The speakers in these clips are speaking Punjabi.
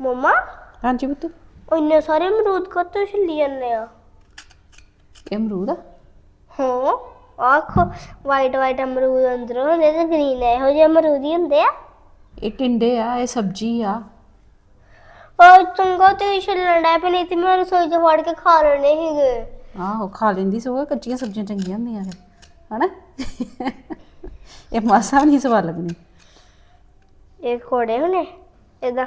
ਮਮਾ? ਹਾਂਜੀ ਪੁੱਤ। ਇੰਨੇ ਸਾਰੇ ਅਮਰੂਦ ਕੱਤੋਂ ਛਿੱਲੀ ਜਾਂਦੇ ਆ? ਇਹ ਅਮਰੂਦ ਆ? ਹਾਂ ਆਖੋ ਵਾਈਟ ਵਾਈਟ ਅਮਰੂਦ ਅੰਦਰ ਹੁੰਦੇ ਤੇ ਗ੍ਰੀਨ ਇਹੋ ਜਿਹੇ ਅਮਰੂਦ ਹੀ ਹੁੰਦੇ ਆ? ਇਹ ਟਿੰਡੇ ਆ ਇਹ ਸਬਜ਼ੀ ਆ। ਉਹ ਚੰਗਾ ਤੇ ਛਿੱਲਣ ਡੈ ਨਹੀਂ ਤੇ ਮੈਂ ਰਸੋਈ ਚ ਫੜ ਕੇ ਖਾ ਲੈਣੇ ਸੀਗੇ। ਆਹੋ ਖਾ ਲੈਂਦੀ ਸੋ ਕੱਚੀਆਂ ਸਬਜ਼ੀਆਂ ਚੰਗੀਆਂ ਹੁੰਦੀਆਂ ਫਿਰ ਹਨਾ? ਇਹ ਮਾਸਾ ਵੀ ਨਹੀਂ ਸਵਾਦ ਲੱਗਣੀ ਇਹ ਕੋੜੇ ਹੋਣੇ? ਇਹਦਾ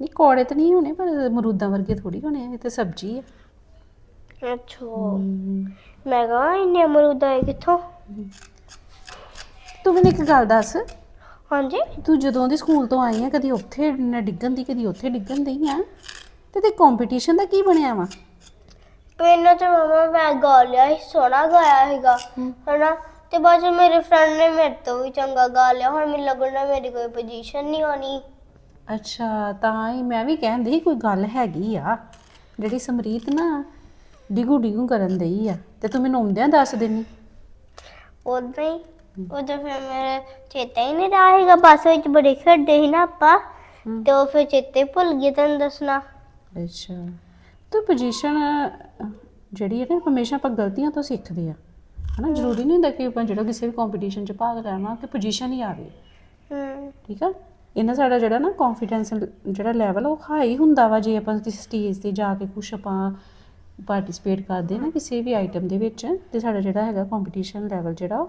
ਨਹੀਂ ਕੋੜੇ ਤਾਂ ਨਹੀਂ ਹੋਣੇ ਪਰ ਅਮਰੂਦਾਂ ਵਰਗੇ ਥੋੜੀ ਹੋਣੇ ਆ ਇਹ ਤੇ ਸਬਜ਼ੀ ਆ। ਅੱਛਾ। ਮੈਂ ਕਹਾਂ ਇੰਨੇ ਅਮਰੂਦ ਆਏ ਕਿੱਥੋਂ? ਤੂੰ ਮੈਨੂੰ ਇੱਕ ਗੱਲ ਦੱਸ। ਹਾਂਜੀ? ਤੂੰ ਜਦੋਂ ਦੀ ਸਕੂਲ ਤੋਂ ਆਈ ਆ ਕਦੀ ਉੱਥੇ ਨਾ ਡਿੱਗਣ ਦੀ ਕਦੀ ਉੱਥੇ ਡਿੱਗਣ ਦੀ ਆ? ਤੇ ਤੇ ਕੰਪੀਟੀਸ਼ਨ ਦਾ ਕੀ ਬਣਿਆ ਵਾ? ਪਹਿਲਾਂ ਤੇ ਮਮਾ ਮੈਂ ਗਾ ਲਿਆ ਸੀ ਸੋਹਣਾ ਗਾਇਆ ਸੀਗਾ ਹਨਾ? ਤੇ ਬਾਅਦ ਚ ਮੇਰੇ ਫਰੈਂਡ ਨੇ ਮੇਰੇ ਤੋਂ ਵੀ ਚੰਗਾ ਗਾ ਲਿਆ। ਹੁਣ ਮੈਨੂੰ ਲੱਗਣਾ ਮੇਰੀ ਕੋਈ ਪੋਜੀਸ਼ਨ ਨਹੀਂ ਆਉਣੀ ਅੱਛਾ ਤਾਂ ਹੀ ਮੈਂ ਵੀ ਕਹਿੰਦੀ ਸੀ ਕੋਈ ਗੱਲ ਹੈਗੀ ਆ। ਜਿਹੜੀ ਸਮਰੀਤ ਨਾ ਡਿਗੂ ਡਿਗੂ ਕਰਨ ਦਈ ਆ। ਤੇ ਤੂੰ ਮੈਨੂੰ ਆਉਂਦਿਆਂ ਦੱਸ ਦੇਣੀ ਉਦਾਂ ਹੀ ਉਦੋਂ ਫਿਰ ਮੇਰੇ ਚੇਤਾ ਹੀ ਨਹੀਂ ਰਿਹਾ ਸੀਗਾ। ਬੱਸ ਵਿੱਚ ਬੜੇ ਖੇਡਦੇ ਸੀ ਨਾ ਆਪਾਂ ਤੇ ਉਹ ਫਿਰ ਚੇਤੇ ਭੁੱਲ ਗਏ ਤੁਹਾਨੂੰ ਦੱਸਣਾ। ਅੱਛਾ ਤੂੰ ਪੋਜੀਸ਼ਨ ਜਿਹੜੀ ਹੈ ਨਾ ਹਮੇਸ਼ਾ ਆਪਾਂ ਗਲਤੀਆਂ ਤੋਂ ਸਿੱਖਦੇ ਆ। ਹਨਾ ਜ਼ਰੂਰੀ ਨਹੀਂ ਹੁੰਦਾ ਕਿ ਆਪਾਂ ਜਿਹੜਾ ਕਿਸੇ ਵੀ ਕੰਪੀਟੀਸ਼ਨ 'ਚ ਭਾਗ ਲੈਣਾ ਕਿ ਪੋਜੀਸ਼ਨ ਹੀ ਆਵੇ। ਹੂੰ। ਠੀਕ ਆ? ਇਹਨਾਂ ਸਾਡਾ ਜਿਹੜਾ ਨਾ ਕੌਨਫੀਡੈਂਸ ਜਿਹੜਾ ਲੈਵਲ ਉਹ ਹਾਈ ਹੁੰਦਾ ਵਾ ਜੇ ਆਪਾਂ ਕਿਸੇ ਸਟੇਜ ਤੇ ਜਾ ਕੇ ਕੁਝ ਆਪਾਂ ਪਾਰਟਿਸਿਪੇਟ ਕਰਦੇ ਨਾ ਕਿਸੇ ਵੀ ਆਈਟਮ ਦੇ ਵਿੱਚ ਤੇ ਸਾਡਾ ਜਿਹੜਾ ਹੈਗਾ ਕੰਪੀਟੀਸ਼ਨ ਲੈਵਲ ਜਿਹੜਾ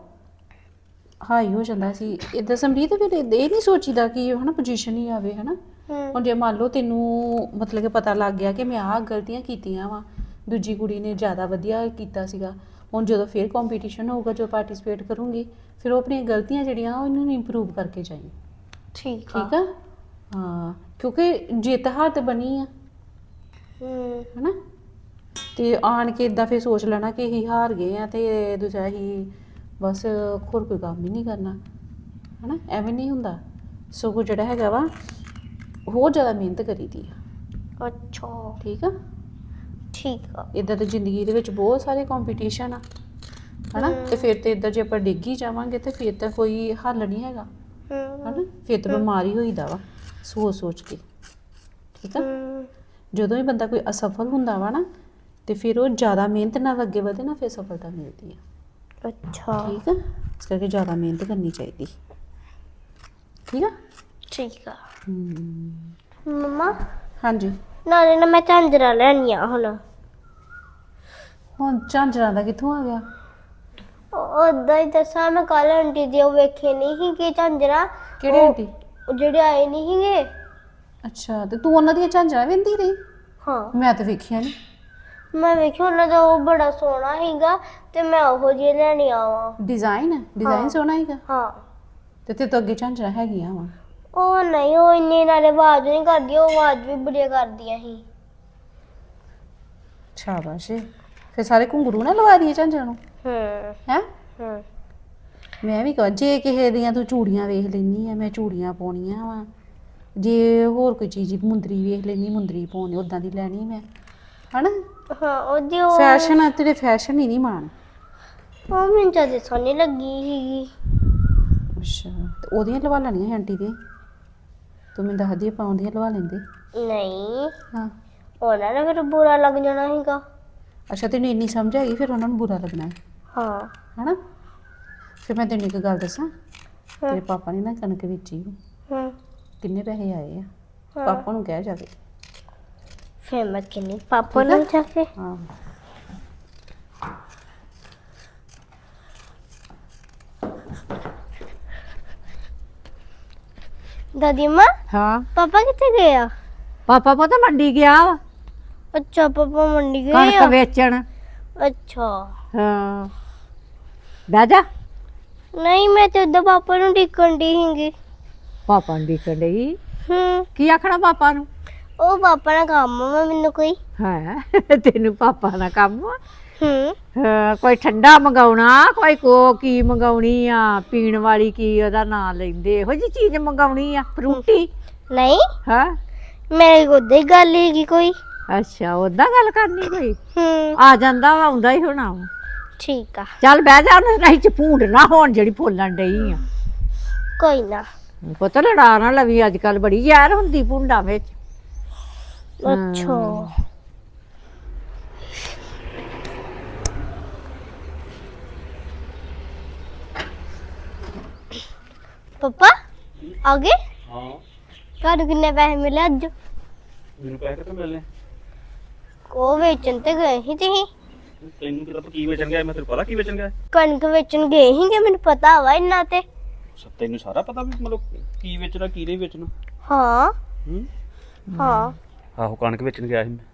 ਹਾਈ ਹੋ ਜਾਂਦਾ ਸੀ। ਇਦਾਂ ਸਮਰੀਤ ਫਿਰ ਇਹ ਨਹੀਂ ਸੋਚੀਦਾ ਕਿ ਹਨਾ ਪੋਜੀਸ਼ਨ ਹੀ ਆਵੇ ਹਨਾ? ਹੁਣ ਜੇ ਮੰਨ ਲਓ ਤੈਨੂੰ ਮਤਲਬ ਕਿ ਪਤਾ ਲੱਗ ਗਿਆ ਕਿ ਮੈਂ ਆਹ ਗਲਤੀਆਂ ਕੀਤੀਆਂ ਵਾ ਦੂਜੀ ਕੁੜੀ ਨੇ ਜ਼ਿਆਦਾ ਵਧੀਆ ਕੀਤਾ ਸੀਗਾ ਹੁਣ ਜਦੋਂ ਫਿਰ ਕੰਪੀਟੀਸ਼ਨ ਹੋਊਗਾ ਜੋ ਪਾਰਟਿਸਿਪੇਟ ਕਰੂੰਗੀ ਫਿਰ ਉਹ ਆਪਣੀਆਂ ਗਲਤੀਆਂ ਜਿਹੜੀਆਂ ਉਹ ਇਹਨਾਂ ਨੂੰ ਇੰਪਰੂਵ ਕਰਕੇ ਜਾਈਂ। ਠੀਕ ਆ ਠੀਕ ਆ। ਹਾਂ ਕਿਉਂਕਿ ਜਿੱਤ ਹਾਰ ਤੇ ਬਣੀ ਆ। ਹੂੰ। ਹਨਾ? ਤੇ ਆਣ ਕੇ ਇਦਾਂ ਫਿਰ ਸੋਚ ਲੈਣਾ ਕਿ ਅਸੀਂ ਹਾਰ ਗਏ ਆ ਤੇ ਦੂਜਾ ਹੀ ਬਸ ਹੋਰ ਕੋਈ ਕੰਮ ਹੀ ਨਹੀਂ ਕਰਨਾ। ਹਨਾ? ਐਵੇਂ ਨਹੀਂ ਹੁੰਦਾ। ਸਗੋਂ ਜਿਹੜਾ ਹੈਗਾ ਵਾ ਹੋਰ ਜ਼ਿਆਦਾ ਮਿਹਨਤ ਕਰੀਦੀ ਆ। ਅੱਛਾ। ਠੀਕ ਆ? ਠੀਕ ਆ। ਇਦਾਂ ਤੇ ਜ਼ਿੰਦਗੀ ਦੇ ਵਿੱਚ ਬਹੁਤ ਸਾਰੇ ਕੰਪੀਟੀਸ਼ਨ ਆ ਹਨਾ? ਤੇ ਫਿਰ ਤੇ ਇਦਾਂ ਜੇ ਆਪਾਂ ਡਿੱਗ ਹੀ ਜਾਵਾਂਗੇ ਤੇ ਫਿਰ ਤਾਂ ਕੋਈ ਹੱਲ ਨਹੀਂ ਹੈਗਾ ਹਨਾ? ਫਿਰ ਤਾਂ ਬਿਮਾਰੀ ਹੋਈਦਾ ਵਾ ਸੋਚ ਸੋਚ ਕੇ ਠੀਕ ਆ? ਜਦੋਂ ਹੀ ਬੰਦਾ ਕੋਈ ਅਸਫਲ ਹੁੰਦਾ ਵਾ ਨਾ ਤੇ ਫਿਰ ਉਹ ਜ਼ਿਆਦਾ ਮਿਹਨਤ ਨਾਲ ਅੱਗੇ ਵਧੇ ਨਾ ਫਿਰ ਸਫਲਤਾ ਮਿਲਦੀ ਆ। ਅੱਛਾ। ਠੀਕ ਆ? ਇਸ ਕਰਕੇ ਜ਼ਿਆਦਾ ਮਿਹਨਤ ਕਰਨੀ ਚਾਹੀਦੀ। ਠੀਕ ਆ? ਠੀਕ ਆ। ਹਮ, ਮਮਾ? ਹਾਂਜੀ। ਨਾਲੇ ਨਾ ਮੈਂ ਝਾਂਜਰਾ ਲੈਣੀ ਆ ਹੁਣ। ਹੁਣ ਝਾਂਜਰਾਂ ਦਾ ਕਿੱਥੋਂ ਆ ਗਿਆ? ਉਦਾਂ ਹੀ ਦੱਸਾਂ ਮੈਂ ਕੱਲ ਆਂਟੀ ਦੀ ਉਹ ਵੇਖੇ ਨਹੀਂ ਸੀ ਕਿ ਝਾਂਜਰਾ। ਕਿਹੜੇ ਉਹ- ਆਂਟੀ? ਉਹ ਜਿਹੜੇ ਆਏ ਨਹੀਂ ਸੀਗੇ। ਅੱਛਾ ਤੇ ਤੂੰ ਉਹਨਾਂ ਦੀਆਂ ਝਾਂਜਰਾਂ ਵਿੰਦੀ ਰਹੀ? ਹਾਂ। ਮੈਂ ਤਾਂ ਵੇਖਿਆ ਨਹੀਂ ਮੈਂ ਵੇਖਿਆ ਉਹਨਾਂ ਦਾ ਉਹ ਬੜਾ ਸੋਹਣਾ ਸੀਗਾ ਤੇ ਮੈਂ ਉਹੋ ਜਿਹੇ ਲੈਣੀ ਆਵਾਂ। ਡਿਜ਼ਾਈਨ? ਡਿਜ਼ਾਈਨ। ਸੋਹਣਾ ਹੈਗਾ ਹਾਂ। ਤੇ ਤੇ ਤੋਂ ਅੱਗੇ ਝਾਂਜਰਾਂ ਹੈਗੀਆਂ ਵਾ। ਉਹ ਨਹੀਂ ਉਹ ਇੰਨੇ ਨਾਲੇ ਆਵਾਜ਼ ਨਹੀਂ ਕਰਦੀ ਉਹ ਆਵਾਜ਼ ਵੀ ਬੜੀਆਂ ਕਰਦੀਆਂ ਸੀ ਸ਼ਾਬਾਸ਼ ਏ। ਫਿਰ ਸਾਰੇ ਘੁੰਗਰੂ ਨਾ ਲਵਾ ਦਈਏ ਝਾਂਜਰਾਂ ਨੂੰ? ਹੂੰ। ਹੈ? ਹੂੰ। ਮੈਂ ਵੀ ਕਹਾਂ ਜੇ ਕਿਸੇ ਦੀਆਂ ਤੂੰ ਚੂੜੀਆਂ ਵੇਖ ਲੈਨੀ ਆ ਮੈਂ ਚੂੜੀਆਂ ਪਾਉਣੀਆਂ ਵਾ। ਜੇ ਹੋਰ ਕੋਈ ਚੀਜ਼ ਮੁੰਦਰੀ ਵੇਖ ਲੈਨੀ ਮੁੰਦਰੀ ਪਾਉਣੀ ਉਦਾਂ ਦੀ ਲੈਣੀ ਮੈਂ। ਹਨਾ? ਹਾਂ ਉਹਦੀ ਉਹ ਫੈਸ਼ਨ ਆ ਤੇਰੇ ਫੈਸ਼ਨ ਹੀ ਨਹੀਂ ਮਾਣ। ਉਹ ਮੈਨੂੰ ਜਦ ਸੋਹਣੀ ਲੱਗੀ ਸੀਗੀ। ਅੱਛਾ ਤੇ ਉਹਦੀਆਂ ਲਵਾ ਲੈਣੀਆਂ ਸੀ ਆਂਟੀ ਦੇ ਤੂੰ ਮੈਨੂੰ ਦੱਸਦੀ ਆਪਾਂ ਉਹਦੀਆਂ ਲਵਾ ਲੈਂਦੇ। ਨਹੀਂ। ਹਾਂ। ਉਹਨਾਂ ਨੇ ਫਿਰ ਬੁਰਾ ਲੱਗ ਜਾਣਾ ਸੀਗਾ। ਅੱਛਾ ਤੈਨੂੰ ਇੰਨੀ ਸਮਝ ਆਈ ਫਿਰ ਉਹਨਾਂ ਨੂੰ ਬੁਰਾ ਲੱਗਣਾ ਹੈ। ਹਾਂ। ਹਨਾ? ਫਿਰ ਮੈਂ ਤੈਨੂੰ ਇੱਕ ਗੱਲ ਦੱਸਾਂ। ਤੇਰੇ ਪਾਪਾ ਨੇ ਨਾ ਕਣਕ ਵੇਚੀ ਹੂੰ। ਕਿੰਨੇ ਪੈਸੇ ਆਏ ਆ। ਪਾਪਾ ਨੂੰ ਕਹਿ ਜਾਵੇ ਫਿਰ ਮੈਂ ਕਿੰਨੀ ਪਾਪਾ ਆ? ਨੂੰ ਜਾ ਕੇ। ਹਾਂ। ਦਾਦੀ ਮਾਂ ਹਾਂ। ਪਾਪਾ ਕਿੱਥੇ ਗਏ ਆ? ਪਾਪਾ ਪੁੱਤ ਮੰਡੀ ਗਿਆ ਵਾ? ਅੱਛਾ ਪਾਪਾ ਮੰਡੀ ਗਏ ਕਣਕ ਆ? ਵੇਚਣ। ਅੱਛਾ। ਹਾਂ। ਬਹਿ ਜਾ। ਨਹੀਂ ਮੈਂ ਤੇ ਉਦੋਂ ਪਾਪਾ ਨੂੰ ਡਿੱਕਣ ਦੀ ਸੀਗੀ। ਪਾਪਾ ਨੂੰ ਦੇਖਣ ਲਈ ਹੂੰ। ਕੀ ਆਖਣਾ ਪਾਪਾ ਨੂੰ? ਉਹ ਪਾਪਾ ਨਾਲ ਕੰਮ ਆ ਮੈਨੂੰ ਕੋਈ। ਹੈ? ਤੈਨੂੰ ਪਾਪਾ ਦਾ ਕੰਮ ਆ? ਹੂੰ। ਹਾਂ, ਕੋਈ ਠੰਡਾ ਮੰਗਾਉਣਾ ਕੋਈ ਕੋ ਕੀ ਮੰਗਾਉਣੀ ਆ ਪੀਣ ਵਾਲੀ ਕੀ ਉਹਦਾ ਨਾਂ ਲੈਂਦੇ ਇਹੋ ਜੀ ਚੀਜ਼ ਮੰਗਾਉਣੀ ਆ ਫਰੂਟੀ? ਨਹੀਂ। ਹਾਂ। ਮੇਰੇ ਕੋਲ ਹੀ ਗੱਲ ਹੈਗੀ ਕੋਈ। ਅੱਛਾ ਉਦਾਂ ਗੱਲ ਕਰਨੀ ਕੋਈ? ਹੂੰ। ਆ ਜਾਂਦਾ ਵਾ ਆਉਂਦਾ ਹੀ ਹੋਣਾ ਵਾ। ਠੀਕ ਆ। ਚੱਲ ਬਹਿ ਜਾ ਉਹਨੇ ਨਹੀਂ ਚ ਭੂੰਡ ਨਾ ਹੋਣ ਜਿਹੜੀ ਫੁੱਲਣ ਡਈ ਆ। ਕੋਈ ਨਾ। ਪੁੱਤ ਲੜਾ ਨਾ ਲਵੀ ਅੱਜ ਕੱਲ ਬੜੀ ਜ਼ਹਿਰ ਹੁੰਦੀ ਭੁੰਡਾਂ ਵਿੱਚ। ਅੱਛਾ। ਪਪਾ? ਆ ਗਏ? ਹਾਂ। ਤੁਹਾਨੂੰ ਕਿੰਨੇ ਪੈਸੇ ਮਿਲੇ ਅੱਜ? ਮੈਨੂੰ ਪੈਸੇ ਕਿੱਥੋਂ ਮਿਲਨੇ ਉਹ ਵੇਚਣ ਤੇ ਗਏ ਸੀ ਤੁਸੀਂ। ਤੈਨੂੰ ਕਿਹਦਾ ਕੀ ਵੇਚਣ ਗਿਆ ਮੈਂ ਤੈਨੂੰ ਪਤਾ ਕੀ ਵੇਚਣ ਗਿਆ? ਕਣਕ ਵੇਚਣ ਗਏ ਸੀਗੇ ਮੈਨੂੰ ਪਤਾ ਵਾ ਇੰਨਾ ਤੇ। ਸ- ਤੈਨੂੰ ਸਾਰਾ ਪਤਾ ਵੀ ਮਤਲਬ ਕੀ ਵੇਚਣਾ ਕੀ ਨਹੀਂ ਵੇਚਣਾ? ਹਾਂ। ਹੂੰ? ਹਾਂ। ਆਹੋ ਕਣਕ ਵੇਚਣ ਗਿਆ ਸੀ ਮੈਂ।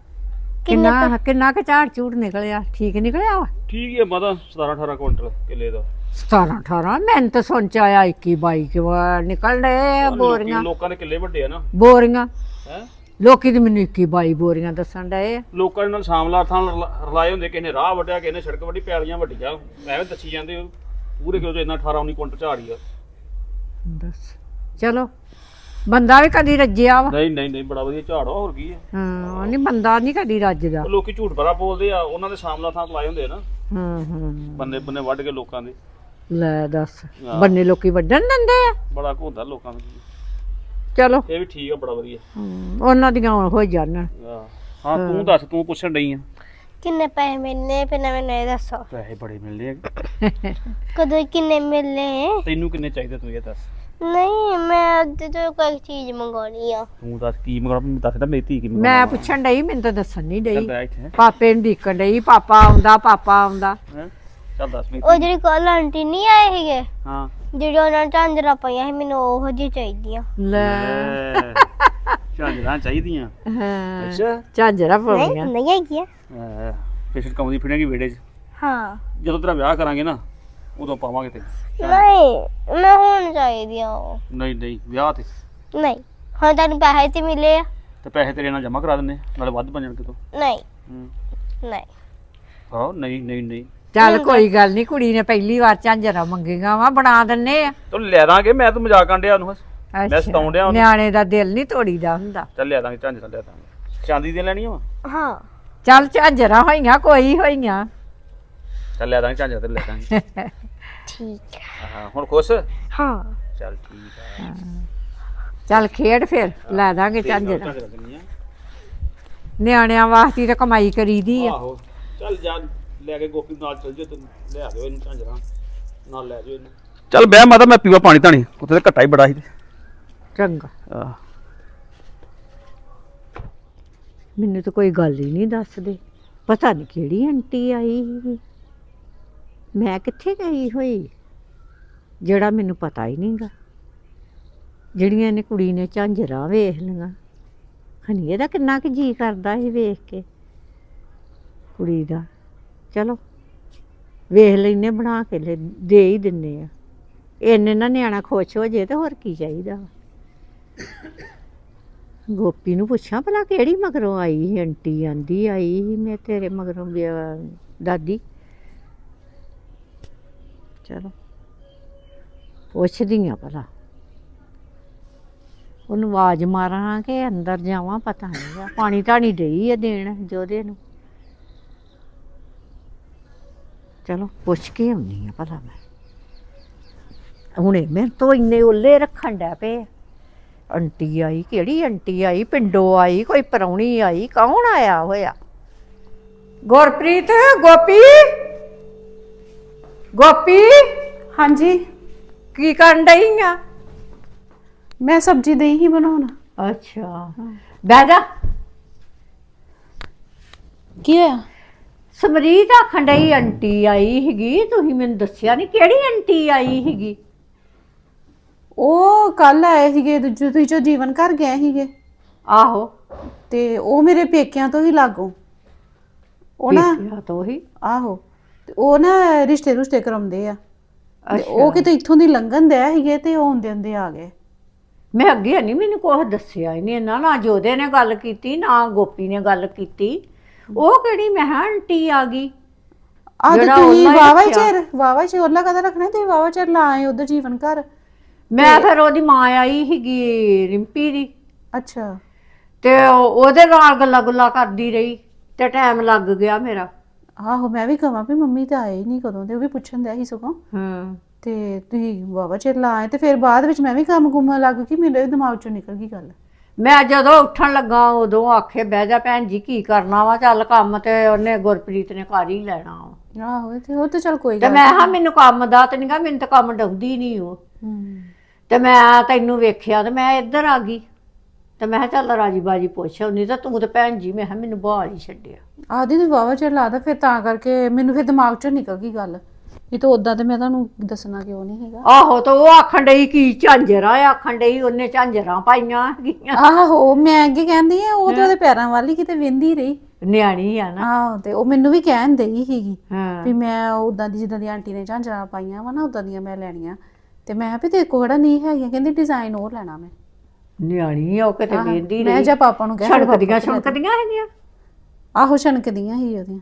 ਕਿੰਨੇ ਕਿੰਨਾ ਕੁ ਝਾੜ ਝੂੜ ਨਿਕਲਿਆ? ਠੀਕ ਨਿਕਲਿਆ ਵਾ? ਠੀਕ ਹੀ ਹੈ ਮਾਤਾ 17 18 ਕੁਇੰਟਲ ਕਿੱਲੇ ਦਾ। 17 18 ਮੈਂ ਤਾਂ ਆਇਆ 21 22 ਕਿ ਨਿਕਲ ਰਹੇ ਬੋਰੀਆਂ। ਲੋਕਾਂ ਦੇ ਕਿੱਲੇ ਵੱਡੇ ਆ ਨਾ। ਬੋਰੀਆਂ। ਹੈ? ਲੋਕੀ ਤੇ ਮੈਨੂੰ 21 22 ਬੋਰੀਆਂ ਦੱਸਣ ਡਏ ਆ। ਲੋਕਾਂ ਨਾਲ ਸ਼ਾਮਲਾ ਥਾਂ ਰਲਾ- ਰਲਾਏ ਹੁੰਦੇ ਕਿਸੇ ਨੇ ਰਾਹ ਵੱਢਿਆ ਕਿਸੇ ਨੇ ਸੜਕ ਵੱਢੀ ਪੈਲੀਆਂ ਵੱਡੀਆਂ ਐਵੇਂ ਦੱਸੀ ਜਾਂਦੇ ਪੂਰੇ ਚ ਇੰਨਾ 18 19 ਕੁਇੰਟਲ ਝਾੜੀ ਆ। ਦੱਸ। ਚਲੋ ਬੰਦਾ ਵੀ ਕਦੀ ਰੱਜਿਆ ਵਾ। ਨਹੀਂ ਨਹੀਂ ਨਹੀਂ ਬੜਾ ਵਧੀਆ ਝਾੜ ਆ ਹੋਰ ਕੀ ਆ। ਹਾਂ ਨਹੀਂ ਬੰਦਾ ਨਹੀਂ ਕਦੀ ਰੱਜਦਾ। ਲੋਕੀ ਝੂਠ ਬੜਾ ਬੋਲਦੇ ਆ ਉਹਨਾਂ ਦੇ ਸ਼ਾਮਲਾ ਥਾਂ ਲਾਏ ਹੁੰਦੇ ਆ ਨਾ। ਹੂੰ ਹੂੰ। ਬੰਨੇ ਬੰਨੇ ਵੱਢ ਕੇ ਲੋਕਾਂ ਦੇ। ਲੈ ਦੱਸ। ਬੰਨੇ ਲੋਕੀ ਵੱਢਣ ਦਿੰਦੇ ਆ। ਬੜਾ ਘੋਦਾ ਲੋਕਾਂ ਦਾ ਚਲੋ। ਇਹ ਵੀ ਠੀਕ ਆ ਬੜਾ ਵਧੀਆ। ਹੂੰ, ਉਹਨਾਂ ਦੀਆਂ ਹੋ ਜਾਣਨ ਆਹ, ਹਾਂ ਤੂੰ ਦੱਸ ਤੂੰ ਪੁੱਛਣ ਡਈ ਆ। ਕਿੰਨੇ ਪੈਸੇ ਮਿਲਨੇ ਪਹਿਲਾਂ ਮੈਨੂੰ ਇਹ ਦੱਸੋ। ਪੈਸੇ ਬੜੇ ਮਿਲਦੇ ਆ। ਕਦੋਂ ਕਿੰਨੇ ਮਿਲਨੇ ਤੈਨੂੰ ਕਿੰਨੇ ਚਾਹੀਦੇ ਤੂੰ ਇਹ ਦੱਸ। ਨਹੀਂ ਮੈਂ ਅੱਜ ਤੋਂ ਕੋਈ ਚੀਜ਼ ਮੰਗਾਉਣੀ ਆ। ਤੂੰ ਦੱਸ ਕੀ ਮੰਗਣਾ ਮੈਨੂੰ ਦੱਸ ਦਾ ਮੇਰੀ ਧੀ ਕੀ ਮੈਂ ਪੁੱਛਣ ਡਈ ਮੈਨੂੰ ਤਾਂ ਦੱਸਣ ਨਹੀਂ ਚੱਲ ਡਈ ਬੈ ਇੱਥੇ। ਪਾਪੇ ਨੂੰ ਡੀਕਣ ਡਈ ਪਾਪਾ ਆਉਂਦਾ ਪਾਪਾ ਆਉਂਦਾ। ਹੈਂ? ਚੱਲ ਦੱਸ ਮੇਰੀ ਉਹ ਜਿਹੜੀ ਕੱਲ ਆਂਟੀ ਨਹੀਂ ਆਏ ਸੀਗੇ ਹਾਂ। ਜਿਹੜੀ ਉਹਨਾਂ ਨੇ ਝਾਂਜਰਾਂ ਪਾਈਆਂ ਸੀ ਮੈਨੂੰ ਉਹੋ ਜਿਹੀ ਚਾਹੀਦੀਆਂ। ਲੈ। ਝਾਂਜਰਾਂ ਚਾਹੀਦੀਆਂ? ਹਾਂ। ਅੱਛਾ। ਝਾਂਜਰਾ ਨਹੀਂ ਪਾਉਣੀਆਂ। ਨਹੀਂ ਹੈਗੀਆਂ। ਫੇਸ਼ਲ ਕੰਮਦੀ ਫਿਰੇਗੀ ਵਿਹੜੇ 'ਚ। ਹਾਂ। ਜਦੋਂ ਤੇਰਾ ਵਿਆਹ ਕਰਾਂਗੇ ਨਾ ਉਦੋਂ ਪਾਵਾਂਗੇ ਤੇ ਨਹੀਂ ਮੈਂ ਹੁਣ ਚਾਹੀਦੀਆਂ ਉਹ। ਨਹੀਂ ਨਹੀਂ ਵਿਆਹ ਤੇ। ਨਹੀਂ ਹਾਂ ਤੁਹਾਨੂੰ ਪੈਸੇ ਤੇ ਮਿਲੇ ਆ। ਤੇ ਪੈਸੇ ਤੇਰੇ ਨਾਲ ਜਮ੍ਹਾਂ ਕਰਾ ਦਿੰਨੇ ਨਾਲੇ ਵੱਧ ਬਣ ਜਾਣਗੇ ਤੂੰ। ਨਹੀਂ ਹੂੰ। ਨਹੀਂ। ਹਾਂ ਨਹੀਂ ਨਹੀਂ ਨਹੀਂ। ਚੱਲ ਕੋਈ ਗੱਲ ਨਹੀਂ ਕੁੜੀ ਨੇ ਪਹਿਲੀ ਵਾਰ ਝਾਂਜਰਾ ਮੰਗੀਆਂ ਵਾ ਬਣਾ ਦਿੰਨੇ ਆ। ਤੂੰ ਲੈ ਦਾਂਗੇ ਮੈਂ ਤੂੰ ਮਜ਼ਾਕ ਕਾਂਡਿਆ ਉਹਨੂੰ ਮੈਂ। ਸਤਾਉਣ ਡਿਆ ਉਹਨੂੰ। ਨਿਆਣੇ ਦਾ ਦਿਲ ਨਹੀਂ ਤੋੜੀਦਾ ਹੁੰਦਾ। ਚੱਲ ਲੈ ਦਾਂਗੇ ਝਾਂਜਰਾਂ ਲੈ ਦਾਂਗੇ। ਚਾਂਦੀ ਦੀਆਂ ਲੈਣੀਆਂ ਵਾ? ਹਾਂ। ਚੱਲ ਝਾਂਜਰਾ ਹੋਈਆਂ ਕੋਈ ਹੋਈਆਂ। ਚੱਲ ਲੈ ਦਾਂਗੇ ਝਾਂਜਰਾਂ ਤੇ ਲੈ ਦਾਂਗੇ। ਠੀਕ ਹੈ। ਹਾਂ ਹੁਣ ਖੁਸ਼? ਹਾਂ। ਚੱਲ ਠੀਕ ਆ। ਚੱਲ ਖੇਡ ਫਿਰ ਲੈ ਦਾਂਗੇ ਝਾਂਜਰਾ। ਨਿਆਣਿਆਂ ਵਾਸਤੇ ਤਾਂ ਕਮਾਈ ਕਰੀਦੀ ਆ। ਆਹੋ ਚੱਲ ਜਾ। ਲੈ ਕੇ ਗੋਪੀ ਨਾਲ ਚੱਲ ਜਾ ਤੈਨੂੰ ਲੈ ਆਇਓ ਇਹਨੂੰ ਝਾਂਜਰਾਂ। ਨਾਲ ਲੈ ਜਾਓ ਇਹਨੂੰ। ਚੱਲ ਬਹਿ ਮਾਤਾ ਮੈਂ ਪੀਵਾ ਪਾਣੀ ਧਾਣੀ। ਉੱਥੇ ਤੇ ਘੱਟਾ ਹੀ ਬੜਾ ਸੀ ਤੇ। ਚੰਗਾ। ਆਹ। ਮੈਨੂੰ ਤਾਂ ਕੋਈ ਗੱਲ ਹੀ ਨਹੀਂ ਦੱਸਦੇ। ਪਤਾ ਨਹੀਂ ਕਿਹੜੀ ਆਂਟੀ ਆਈ ਮੈਂ ਕਿੱਥੇ ਗਈ ਹੋਈ? ਜਿਹੜਾ ਮੈਨੂੰ ਪਤਾ ਹੀ ਨਹੀਂਗਾ ਜਿਹੜੀਆਂ ਇਹਨੇ ਕੁੜੀ ਨੇ ਝਾਂਜਰਾਂ ਵੇਖ ਲਈਆਂ। ਹਨੀ ਇਹਦਾ ਕਿੰਨਾ ਕੁ ਜੀ ਕਰਦਾ ਸੀ ਵੇਖ ਕੇ। ਕੁੜੀ ਦਾ। ਚਲੋ, ਵੇਖ ਲੈਨੇ ਬਣਾ ਕੇ ਲੈ, ਦੇ ਹੀ ਦਿੰਨੇ ਆ। ਇੰਨੇ ਨਾ ਨਿਆਣਾ ਖੁਸ਼ ਹੋ ਜੇ ਤੇ ਹੋਰ ਕੀ ਚਾਹੀਦਾ ਵਾ? ਗੋਪੀ ਨੂੰ ਪੁੱਛਾਂ ਭਲਾ ਕਿਹੜੀ ਮਗਰੋਂ ਆਈ ਸੀ, ਆਂਟੀ ਆਂਦੀ ਆਈ ਸੀ, ਮੈਂ ਤੇਰੇ ਮਗਰੋਂ ਵਿਆਹ- ਦਾਦੀ। ਚਲੋ ਪੁੱਛਦੀ ਆ ਭਲਾ। ਉਹਨੂੰ ਆਵਾਜ਼ ਮਾਰਾਂ ਕਿ ਅੰਦਰ ਜਾਵਾਂ, ਪਤਾ ਨਹੀਂ ਪਾਣੀ ਧਾਣੀ ਡਈ ਆ ਦੇਣ ਜੋਦੇ ਨੂੰ। ਚਲੋ ਪੁੱਛ ਕੇ ਆਉਣੀ ਆ ਭਲਾ ਮੈਂ। ਹੁਣੇ ਮੈਂ ਤੋਂ ਇੰਨੇ ਉੱਲੇ ਰੱਖਣ ਡੈ ਪਏ। ਆਂਟੀ ਆਈ ਕਿਹੜੀ ਆਂਟੀ ਆਈ? ਪਿੰਡੋਂ ਆਈ ਕੋਈ ਪਰੌਣੀ ਆਈ? ਕੌਣ ਆਇਆ ਹੋਇਆ? ਗੁਰਪ੍ਰੀਤ ਗੋਪੀ? ਗੋਪੀ? ਹਾਂਜੀ। ਕੀ ਕਰਨ ਡਈ ਆ? ਮੈਂ ਸਬਜ਼ੀ ਦਈ ਹੀ ਬਣਾਉਣ। ਅੱਛਾ। ਬਹਿ ਜਾ। ਕੀ ਹੋਇਆ? ਸਮਰੀਤ ਆਖਣ ਡਈ ਆਂਟੀ ਆਈ ਹੈਗੀ ਤੁਸੀਂ ਮੈਨੂੰ ਦੱਸਿਆ ਨਹੀਂ ਕਿਹੜੀ ਆਂਟੀ ਆਈ ਹੈਗੀ ਉਹ ਕੱਲ ਆਏ ਸੀਗੇ ਦੂਜੇ ਤੁਸੀਂ ਜੋ ਜੀਵਨ ਘਰ ਗਏ ਸੀਗੇ। ਆਹੋ। ਤੇ ਉਹ ਮੇਰੇ ਪੇਕਿਆਂ ਤੋਂ ਹੀ ਲਾਗੋ। ਉਹ ਨਾ ਪੇਕਿਆਂ ਤੋਂ ਹੀ? ਆਹੋ। ਤੇ ਉਹ ਨਾ ਰਿਸ਼ਤੇ ਰੁਸ਼ਤੇ ਕਰਾਉਂਦੇ ਆ। ਤੇ ਉਹ। ਕਿਤੇ ਇੱਥੋਂ ਦੀ ਲੰਘਣ ਦੇ ਸੀਗੇ ਤੇ ਉਹ ਆਉਂਦੇ ਆਉਂਦੇ ਆ ਗਏ। ਮੈਂ ਅੱਗੇ ਨਹੀਂ ਮੈਨੂੰ ਕੁਛ ਦੱਸਿਆ ਹੀ ਨਹੀਂ ਇਹਨਾਂ ਨਾ ਜੋਦੇ ਨੇ ਗੱਲ ਕੀਤੀ ਨਾ ਗੋਪੀ ਨੇ ਗੱਲ ਕੀਤੀ। ਉਹ ਕਿਹੜੀ? ਮੈਂ ਕਿਹਾ ਆਂਟੀ ਆ ਗਈ। ਆ ਤੇ ਜਿਹੜਾ ਤੁਸੀਂ ਹੀ ਵਾਵਾ ਰੱਖਿਆ। ਚਿਰ ਵਾਵਾ ਚਿਰ ਉਹਲਾ ਕਦਾ ਰੱਖਣਾ ਤੁਸੀਂ? ਵਾਵਾ ਚਿਰ ਲਾ ਆਏ ਉਧਰ ਜੀਵਨ ਘਰ। ਮੈਂ ਫਿਰ ਉਹਦੀ ਮਾਂ ਆਈ ਸੀਗੀ ਰਿੰਪੀ ਦੀ। ਅੱਛਾ। ਤੇ ਉਹ- ਉਹਦੇ ਨਾਲ ਗੱਲਾਂ ਗੁੱਲਾਂ ਕਰਦੀ ਰਹੀ ਤੇ ਟਾਈਮ ਲੱਗ ਗਿਆ ਮੇਰਾ। ਆਹੋ ਮੈਂ ਵੀ ਕਹਾਂ ਵੀ ਮੰਮੀ ਤਾਂ ਆਏ ਹੀ ਨਹੀਂ ਕਦੋਂ ਦੇ ਉਹ ਵੀ ਪੁੱਛਣ ਦਿਆ ਸੀ ਸਗੋਂ। ਹਾਂ। ਤੇ ਤੁਸੀਂ ਵਾਵਾ ਚਿਰ ਲਾਏ ਤੇ ਫਿਰ ਬਾਅਦ ਵਿੱਚ ਮੈਂ ਵੀ ਕੰਮ ਕੁੰਮ ਲੱਗ ਗਈ ਮੇਰੇ ਦਿਮਾਗ ਚੋਂ ਨਿਕਲ ਗਈ ਗੱਲ। ਮੈਂ ਜਦੋਂ ਉੱਠਣ ਲੱਗਾ ਉਦੋਂ ਆਖੇ ਬਹਿ ਜਾ ਭੈਣ ਜੀ ਕੀ ਕਰਨਾ ਵਾ? ਚੱਲ ਕੰਮ ਤੇ ਉਹਨੇ ਗੁਰਪ੍ਰੀਤ ਨੇ ਕਰ ਹੀ ਲੈਣਾ ਵਾ। ਆਹੋ ਤੇ ਉਹ ਤਾਂ ਚਲ ਕੋਈ ਤੇ ਗੱਲ ਮੈਂ ਹਾਂ ਮੈਨੂੰ ਕੰਮ ਦਾ ਤੇ ਨਹੀਂਗਾ ਮੈਨੂੰ ਤਾਂ ਕੰਮ ਡਾਉਂਦੀ ਨਹੀਂ ਉਹ। ਹੂੰ। ਤੇ ਮੈਂ ਤੈਨੂੰ ਵੇਖਿਆ ਤੇ ਮੈਂ ਇੱਧਰ ਆ ਗਈ। ਤੇ ਮੈਂ ਕਿਹਾ ਚੱਲ ਰਾਜੀ ਬਾਜੀ ਪੁੱਛ ਨਹੀਂ ਤਾਂ ਤੂੰ ਤੇ ਭੈਣ ਜੀ ਮੈਂ ਕਿਹਾ ਮੈਨੂੰ ਬਾਹਰ ਹੀ ਛੱਡਿਆ। ਆਦੀ ਤੂੰ ਵਾਵਾ ਚਿਰ ਲਾਦਾ ਫਿਰ ਤਾਂ ਕਰਕੇ ਮੈਨੂੰ ਫਿਰ ਦਿਮਾਗ ਚੋਂ ਨਿਕਲ ਗਈ ਗੱਲ। ਇਹ ਤਾਂ ਉਦਾਂ ਤੇ ਮੈਂ ਤੁਹਾਨੂੰ ਦੱਸਣਾ ਕਿਉਂ ਨਹੀਂ ਹੈਗਾ। ਆਹੋ ਤਾਂ ਉਹ ਆਖਣ ਡਈ ਕੀ ਝਾਂਜਰਾ ਆਖਣ ਡਈ ਉਹਨੇ ਝਾਂਜਰਾਂ ਪਾਈਆਂ ਹੈਗੀਆਂ ਆਹੋ ਮੈਂ ਅੱਗੇ ਕਹਿੰਦੀ ਆ ਉਹ ਤੇ ਉਹਦੇ ਪੈਰਾਂ ਵੱਲ ਹੀ ਕਿਤੇ ਵਿੰਦੀ ਰਹੀ। ਨਿਆਣੀ ਆ ਨਾ। ਆਹੋ ਤੇ ਉਹ ਮੈਨੂੰ ਵੀ ਕਹਿਣ ਦਈ ਸੀਗੀ ਹਾਂ। ਵੀ ਮੈਂ ਉਦਾਂ ਦੀ ਜਿੱਦਾਂ ਦੀ ਆਂਟੀ ਨੇ ਝਾਂਜਰਾਂ ਪਾਈਆਂ ਵਾ ਨਾ ਉਦਾਂ ਦੀਆਂ ਮੈਂ ਲੈਣੀਆਂ। ਤੇ ਮੈਂ ਕਿਹਾ ਵੀ ਤੇ ਕੋੜਾ ਨਹੀਂ ਹੈਗੀਆਂ ਕਹਿੰਦੀ ਡਿਜ਼ਾਈਨ ਉਹ ਲੈਣਾ ਮੈਂ। ਨਿਆਣੀ ਆ ਉਹ ਕਿਤੇ ਆਹ, ਵੇਂਦੀ ਮੈਂ ਰਹੀ। ਜਾ ਪਾਪਾ ਨੂੰ ਕਿਹਾ ਛਣਕਦੀਆਂ ਛਣਕਦੀਆਂ ਹੈਗੀਆਂ? ਆਹੋ ਛਣਕਦੀਆਂ ਹੀ ਉਹਦੀਆਂ।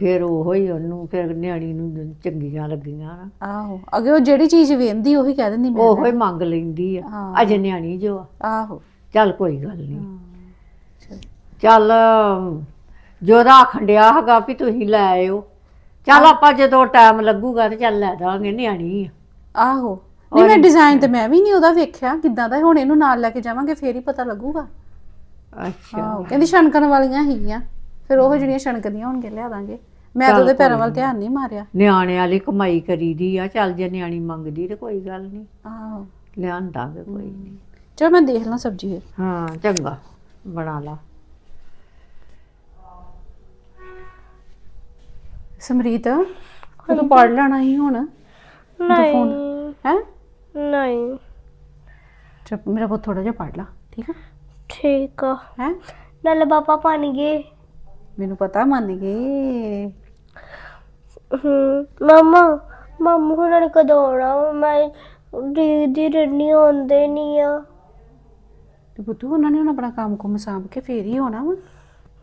ਫਿਰ ਉਹ ਹੀ ਉਹਨੂੰ ਫਿਰ ਨਿਆਣੀ ਨੂੰ ਚੰਗੀਆਂ ਲੱਗੀਆਂ ਨਾ। ਆਹੋ ਅਗੇ ਉਹ ਜਿਹੜੀ ਚੀਜ਼ ਵੇਂਦੀ ਉਹੀ ਕਹਿ ਦਿੰਦੀ ਮੈਂ ਉਹੋ ਹੀ ਮੰਗ ਲੈਂਦੀ ਆ। ਹਾਂ। ਅਜੇ ਨਿਆਣੀ ਜੋ ਆ। ਆਹੋ। ਚੱਲ ਕੋਈ ਗੱਲ ਨਹੀਂ ਚੱਲ ਜੋਦਾ ਆਖਣ ਡਿਆ ਹੈਗਾ ਵੀ ਤੁਸੀਂ ਲੈ ਆਇਓ। ਚੱਲ ਆਪਾਂ ਜਦੋਂ ਟਾਈਮ ਲੱਗੂਗਾ ਤੇ ਚੱਲ ਲੈ ਦਾਂਗੇ ਨਿਆਣੀ ਆ। ਆਹੋ। ਨਹੀਂ ਮੈਂ ਡਿਜ਼ਾਈਨ ਤੇ ਮੈਂ ਵੀ ਨਹੀਂ ਉਹਦਾ ਵੇਖਿਆ। ਕਿੱਦਾਂ ਦਾ ਹੁਣ ਇਹਨੂੰ ਨਾਲ ਲੈ ਕੇ ਜਾਵਾਂਗੇ ਫੇਰ ਹੀ ਪਤਾ ਲੱਗੂਗਾ। ਅੱਛਾ। ਆਹੋ ਕਹਿੰਦੀ ਛਣਕਣ ਵਾਲੀਆਂ ਹੈਗੀਆਂ। ਫਿਰ ਉਹ ਜਿਹੜੀਆਂ ਛਣਕਦੀਆਂ ਹੋਣਗੇ ਲਿਆ ਦਾਂਗੇ। ਮੈਂ ਤਾਂ ਉਹਦੇ ਪੈਰਾਂ ਵੱਲ ਧਿਆਨ ਨਹੀਂ ਮਾਰਿਆ। ਨਿਆਣੇ ਵਾਲੀ ਕਮਾਈ ਕਰੀਦੀ ਆ ਚੱਲ ਜੇ ਨਿਆਣੀ ਮੰਗਦੀ ਤੇ ਕੋਈ ਗੱਲ ਨਹੀਂ ਆਹੋ। ਲਿਆਂਦਾਂਗੇ ਕੋਈ ਨਹੀਂ ਚਲੋ ਮੈਂ ਦੇਖ ਲਾਂ ਸਬਜ਼ੀ ਫਿਰ। ਹਾਂ ਚੰਗਾ। ਬਣਾ ਲਾ। ਸਮਰੀਤ ਤੂੰ ਪੜ ਲੈਣਾ ਹੀ ਹੁਣ। ਨਹੀਂ। ਹੈ? ਨਹੀਂ। ਚੁੱਪ ਮੇਰਾ ਪੁੱਤ ਥੋੜਾ ਜਿਹਾ ਪੜ ਲਾ ਠੀਕ ਆ? ਠੀਕ ਆ। ਹੈ? ਨਾਲੇ ਪਾਪਾ ਪਾਣੀ ਗਏ। ਮੈਨੂੰ ਪਤਾ ਮੰਨ ਗਏ ਹੂੰ ਮਮਾ ਮਮਾ ਹੁਣਾਂ ਨੇ ਕਦੋਂ ਆਉਣਾ ਵਾ? ਮੈਂ ਦੇਖਦੀ ਰਹਿਣੀ ਆਉਂਦੇ ਨਹੀਂ ਆ। ਤੇ ਪੁੱਤ ਉਹਨਾਂ ਨੇ ਹੁਣ ਆਪਣਾ ਕੰਮ ਕੁਮ ਸਾਂਭ ਕੇ ਫੇਰ ਹੀ ਆਉਣਾ ਵਾ?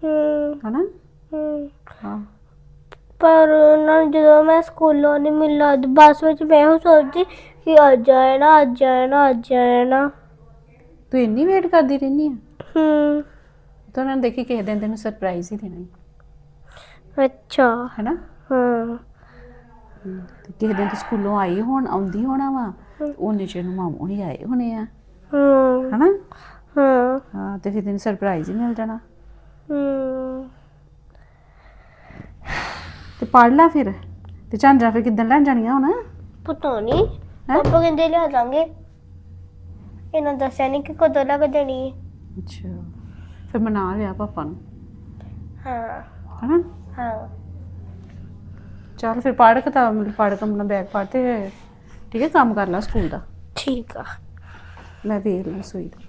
ਹੂੰ। ਹਨਾ? ਹੂੰ। ਹਾਂ। ਪਰ ਉਹਨਾਂ ਨੂੰ ਜਦੋਂ ਮੈਂ ਸਕੂਲੋਂ ਨਹੀਂ ਮਿਲਣਾ ਬੱਸ ਵਿੱਚ ਮੈਂ ਉਹ ਸੋਚਦੀ ਕਿ ਅੱਜ ਆਏ ਨਾ ਅੱਜ ਆਏ ਨਾ ਅੱਜ ਆਏ ਨਾ। ਤੂੰ ਇੰਨੀ ਵੇਟ ਕਰਦੀ ਰਹਿੰਦੀ ਆ? ਹੂੰ। ਤਾਂ ਉਹਨਾਂ ਨੇ ਦੇਖੀ ਕਿਸੇ ਦਿਨ ਤੈਨੂੰ ਸਰਪ੍ਰਾਈਜ਼ ਹੀ ਦੇਣਾ ਈ, ਅੱਛਾ। ਹੈਨਾ? ਹਾਂ। ਤੇ ਕਿਸੇ ਦਿਨ ਤੂੰ ਸਕੂਲੋਂ ਆਈ ਹੋਣ ਆਉਂਦੀ ਹੋਣਾ ਵਾ ਉਹਨੇ ਚਿਰ ਨੂੰ ਮਾਮੂ ਨਹੀਂ ਆਏ ਹੋਣੇ ਆ। ਹੂੰ। ਹਨਾ? ਹਾਂ। ਹਾਂ ਤੇ ਫਿਰ ਤੈਨੂੰ ਸਰਪ੍ਰਾਈਜ਼ ਹੀ ਮਿਲ ਜਾਣਾ। ਹੂੰ ਤੇ ਪੜ ਲੈ ਫਿਰ। ਤੇ ਝਾਂਜਰਾ ਫਿਰ ਕਿੱਦਣ ਲੈਣ ਜਾਣੀਆਂ ਹੁਣ? ਪਤਾ ਨਹੀਂ ਪਾਪਾ ਕਹਿੰਦੇ ਲਿਆ ਦਾਂਗੇ। ਇਹਨਾਂ ਦੱਸਿਆ ਨਹੀਂ ਕਿ ਕਦੋਂ ਲੱਗ ਦੇਣੀ ਹੈ ਅੱਛਾ। ਫਿਰ ਮਨਾ ਲਿਆ ਪਾਪਾ ਨੂੰ। ਹਾਂ। ਹਨਾ? ਹਾਂ। ਚਲ ਫਿਰ ਪੜ੍ਹ ਕਿਤਾਬ ਮਤਲਬ ਪੜ੍ਹ ਕੇ ਆਪਣਾ ਬੈਗ ਪਾ ਤੇ ਠੀਕ ਹੈ ਕੰਮ ਕਰ ਲੈ ਸਕੂਲ ਦਾ। ਠੀਕ ਆ। ਮੈਂ ਵੇਖ ਲਾਂ ਸੂਈ ਦਾ।